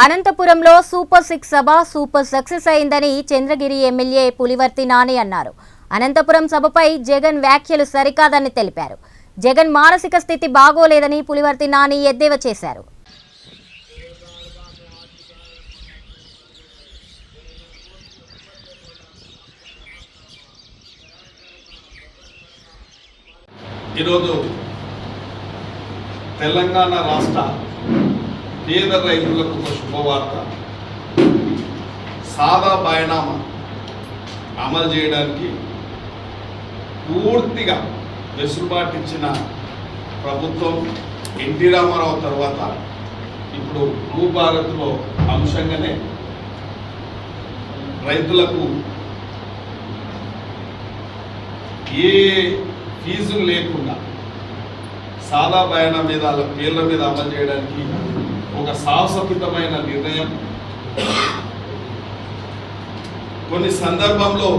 అనంతపురంలో super six సభ super success అయిందని చంద్రగిరి ఎమ్మెల్యే పులివర్తి నాని అన్నారు. అనంతపురం సభపై జగన్ వ్యాఖ్యలు సరికాదని తెలిపారు. జగన్ మానసిక స్థితి బాగోలేదని పులివర్తి నాని ఎద్దేవా చేశారు. ఈరోజు తెలంగాణ రాష్ట్ర పేద రైతులకు ఒక శుభవార్త. సాదా బయనామా అమలు చేయడానికి పూర్తిగా వెసులుబాటు ఇచ్చిన ప్రభుత్వం ఎన్టీ రామారావు తర్వాత ఇప్పుడు భూభారత్లో అంశంగానే రైతులకు ఏ ఫీజులు లేకుండా సాదా బయానా మీద వాళ్ళ పేర్ల మీద అమలు చేయడానికి ఒక సాహసకృతమైన నిర్ణయం. కొన్ని సందర్భంలో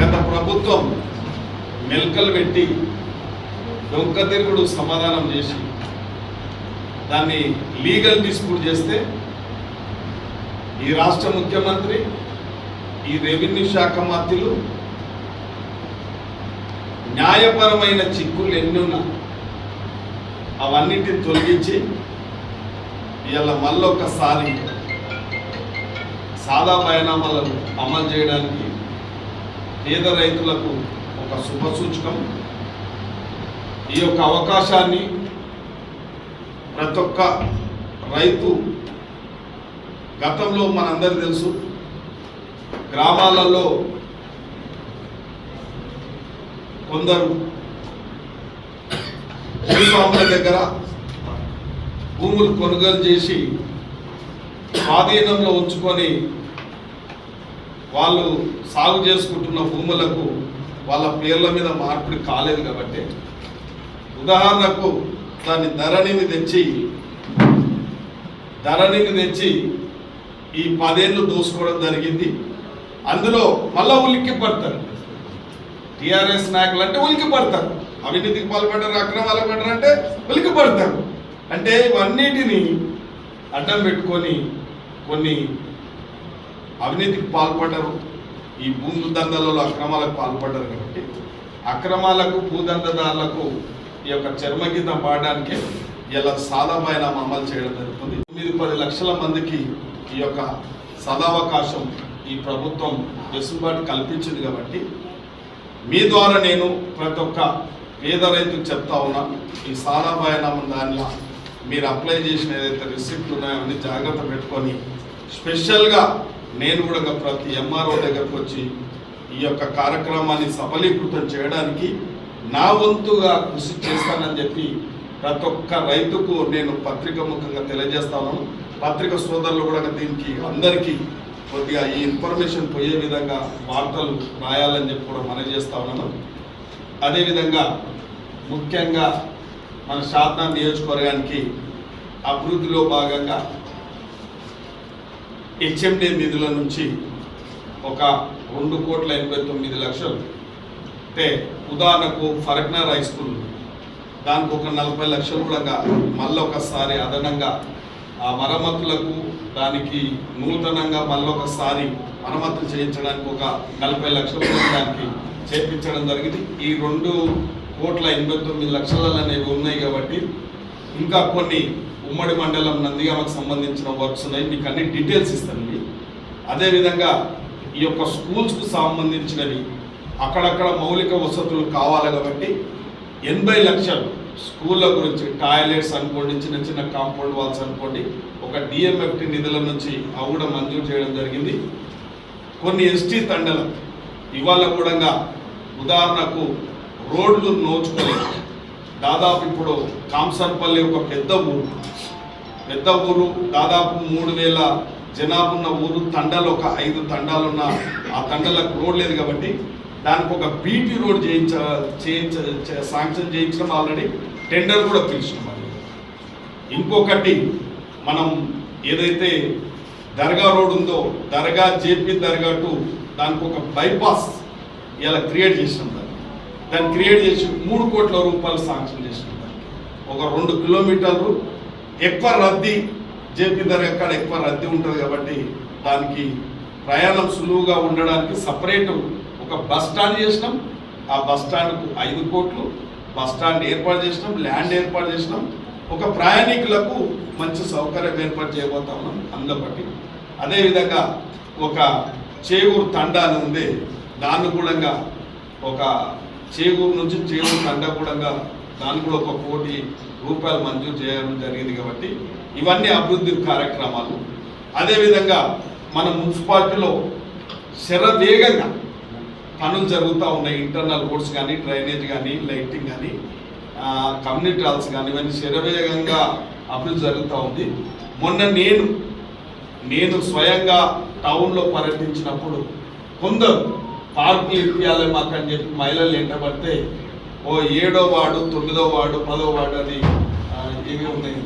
గత ప్రభుత్వం మెల్కలు పెట్టి దొంగతిరుగుడు సమాధానం చేసి దాన్ని లీగల్ డిస్ప్యూట్ చేస్తే ఈ రాష్ట్ర ముఖ్యమంత్రి ఈ రెవెన్యూ శాఖ మంత్రులు న్యాయపరమైన చిక్కులు ఎన్నున్నా అవన్నిటిని తొలగించి ఇవాళ మళ్ళొక్కసారి సాదా పరిణామాలను అమలు చేయడానికి పేద రైతులకు ఒక శుభసూచకం ఈ యొక్క అవకాశాన్ని ప్రతి ఒక్క రైతు గతంలో మనందరికీ తెలుసు. గ్రామాలలో కొందరు భూస్వాముల దగ్గర భూములు కొనుగోలు చేసి స్వాధీనంలో ఉంచుకొని వాళ్ళు సాగు చేసుకుంటున్న భూములకు వాళ్ళ పేర్ల మీద మార్పిడి కాలేదు కాబట్టి ఉదాహరణకు దాన్ని ధరణిని తెచ్చి ధరణిని తెచ్చి ఈ పదేళ్ళు దోసుకోవడం జరిగింది. అందులో మళ్ళా ఉలిక్కి పడతారు. టీఆర్ఎస్ నాయకులు అంటే ఉలికి పడతారు. అవినీతికి పాల్పడ్డారు అక్రమాలకు పడ్డారు అంటే ఉలికి పడతారు. అంటే ఇవన్నిటిని అడ్డం పెట్టుకొని కొన్ని అవినీతికి పాల్పడ్డారు. ఈ భూమి దందాలలో అక్రమాలకు పాల్పడ్డారు కాబట్టి అక్రమాలకు భూదందదారులకు ఈ యొక్క చర్మగీతం పాడడానికి ఇలా సాదామైన అమలు చేయడం జరుగుతుంది. తొమ్మిది పది లక్షల మందికి ఈ యొక్క సదావకాశం ఈ ప్రభుత్వం వెసులుబాటు కల్పించింది కాబట్టి మీ ద్వారా నేను ప్రతి ఒక్క పేద రైతుకు చెప్తా ఉన్నా ఈ సాదా దానిలో మీరు అప్లై చేసిన ఏదైతే రిసిప్ట్ ఉన్నాయో అన్ని జాగ్రత్త పెట్టుకొని స్పెషల్గా నేను కూడా ప్రతి ఎంఆర్ఓ దగ్గరకు వచ్చి ఈ యొక్క కార్యక్రమాన్ని సఫలీకృతం చేయడానికి నా వంతుగా కృషి చేస్తానని చెప్పి ప్రతి ఒక్క రైతుకు నేను పత్రిక ముఖంగా తెలియజేస్తాను. పత్రిక సోదరులు కూడా దీనికి అందరికీ కొద్దిగా ఈ ఇన్ఫర్మేషన్ పోయే విధంగా వార్తలు రాయాలని చెప్పి కూడా మనం చేస్తా ఉన్నాను. అదేవిధంగా ముఖ్యంగా మన సాధన నియోజకవర్గానికి అభివృద్ధిలో భాగంగా హెచ్ఎండి నిధుల నుంచి ఒక రెండు కోట్ల ఎనభై తొమ్మిది లక్షలు. అంటే ఉదాహరణకు ఫరక్నర్ హై స్కూల్ దానికి ఒక నలభై లక్షలు కూడా మళ్ళీ ఒకసారి అదనంగా ఆ మరమ్మతులకు దానికి నూతనంగా మళ్ళీ ఒకసారి మరమ్మతులు చేయించడానికి ఒక నలభై లక్షలు దానికి చేపించడం జరిగింది. ఈ రెండు కోట్ల ఎనభై తొమ్మిది లక్షలు అనేవి ఉన్నాయి కాబట్టి ఇంకా కొన్ని ఉమ్మడి మండలం నందిగామకు సంబంధించిన వర్క్స్ ఉన్నాయి. మీకు అన్ని డీటెయిల్స్ ఇస్తానండి. అదేవిధంగా ఈ యొక్క స్కూల్స్కు సంబంధించినవి అక్కడక్కడ మౌలిక వసతులు కావాలి కాబట్టి ఎనభై లక్షలు స్కూళ్ళ గురించి టాయిలెట్స్ అనుకోండి చిన్న చిన్న కాంపౌండ్ వాల్స్ అనుకోండి ఒక డిఎంఎఫ్టి నిధుల నుంచి అవి కూడా మంజూరు చేయడం జరిగింది. కొన్ని ఎస్టీ తండలు ఇవాళ కూడా ఉదాహరణకు రోడ్లు నోచుకొని దాదాపు ఇప్పుడు కాంసర్పల్లి ఒక పెద్ద ఊరు. పెద్ద ఊరు దాదాపు మూడు వేల జనాభా ఉన్న ఊరు తండాలు ఒక ఐదు తండాలు ఉన్న ఆ తండాలకు రోడ్ లేదు కాబట్టి దానికి ఒక బీటీ రోడ్ చేయించ చేయించ శాంక్షన్ చేయించడం ఆల్రెడీ టెండర్ కూడా పిలిచినాం ఇంకొకటి మనం ఏదైతే దర్గా రోడ్ ఉందో దర్గా జేపీ దర్గా టు దానికి ఒక బైపాస్ ఇలా క్రియేట్ చేసినాం దాన్ని క్రియేట్ చేసి మూడు కోట్ల రూపాయలు శాంక్షన్ చేసినాం ఒక రెండు కిలోమీటర్లు ఎక్కువ రద్దీ జేపీ ఎక్కడ ఎక్కువ రద్దీ ఉంటుంది కాబట్టి దానికి ప్రయాణం సులువుగా ఉండడానికి సపరేట్ ఒక బస్ స్టాండ్ చేసినాం. ఆ బస్ స్టాండ్కు ఐదు కోట్లు బస్ స్టాండ్ ఏర్పాటు చేసినాం ల్యాండ్ ఏర్పాటు చేసినాం. ఒక ప్రయాణికులకు మంచి సౌకర్యం ఏర్పాటు చేయబోతా ఉన్నాం అందుబట్టి అదేవిధంగా ఒక చేగూరు తండా ఉంది దాన్ని కూడా ఒక చేగూరు నుంచి చేగూరు అండకూడంగా దానికి కూడా ఒక కోటి రూపాయలు మంజూరు చేయడం జరిగింది కాబట్టి ఇవన్నీ అభివృద్ధి కార్యక్రమాలు. అదేవిధంగా మన మున్సిపాలిటీలో శరవేగంగా పనులు జరుగుతూ ఉన్నాయి. ఇంటర్నల్ రోడ్స్ కానీ డ్రైనేజ్ కానీ లైటింగ్ కానీ కమ్యూనిటీ హాల్స్ కానీ ఇవన్నీ శరవేగంగా అభివృద్ధి జరుగుతూ ఉంది. మొన్న నేను నేను స్వయంగా టౌన్లో పర్యటించినప్పుడు కొందరు పార్కులు ఇప్పియాలి మాకు అని చెప్పి మహిళలు ఎంటబడితే ఓ ఏడో వాడు తొమ్మిదో వాడు పదో వాడు అది ఇవి ఉన్నాయి